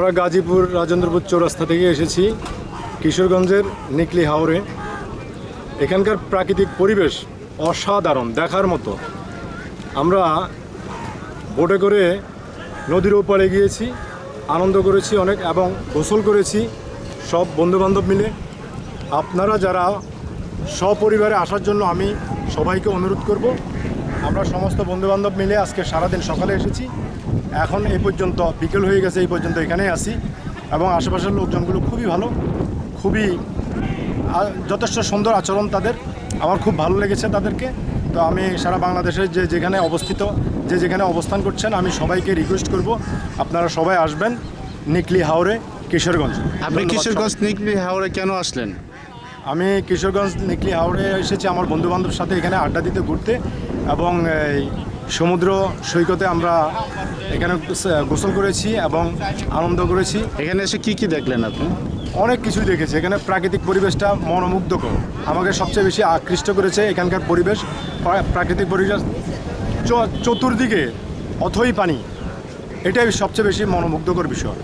আমরা গাজীপুর রাজেন্দ্রপুর চৌরাস্তা থেকে এসেছি কিশোরগঞ্জের নিকলি হাওরে। এখানকার প্রাকৃতিক পরিবেশ অসাধারণ, দেখার মতো। আমরা বোটে করে নদীর ওপারে গিয়েছি, আনন্দ করেছি অনেক এবং গোসল করেছি সব বন্ধুবান্ধব মিলে। আপনারা যারা সপরিবারে আসার জন্য আমি সবাইকে অনুরোধ করব আমরা সমস্ত বন্ধুবান্ধব মিলে আজকে সারাদিন সকালে এসেছি। এখন এই পর্যন্ত বিকেল হয়ে গেছে এই পর্যন্ত এখানেই আসি এবং আশেপাশের লোকজনগুলো খুবই ভালো খুবই যথেষ্ট সুন্দর আচরণ তাদের। আমার খুব ভালো লেগেছে তাদেরকে। তো আমি সারা বাংলাদেশের যে যেখানে অবস্থিত যে যেখানে অবস্থান করছেন আমি সবাইকে রিকোয়েস্ট করব আপনারা সবাই আসবেন নিকলি হাওরে কিশোরগঞ্জ। আপনি কিশোরগঞ্জ নিকলি হাওড়ে কেন আসলেন? আমি কিশোরগঞ্জ নিকলি হাওড়ে এসেছি আমার বন্ধু বান্ধবের সাথে এখানে আড্ডা দিতে ঘুরতে এবং এই সমুদ্র সৈকতে আমরা এখানে গোসল করেছি এবং আনন্দ করেছি। এখানে এসে কি কি দেখলেন আপনি? অনেক কিছুই দেখেছি। এখানে প্রাকৃতিক পরিবেশটা মনোমুগ্ধকর। আমাকে সবচেয়ে বেশি আকৃষ্ট করেছে এখানকার পরিবেশ। প্রাকৃতিক পরিবেশ চ- চতুর্দিকে অথই পানি। এটাই সবচেয়ে বেশি মনোমুগ্ধকর বিষয়।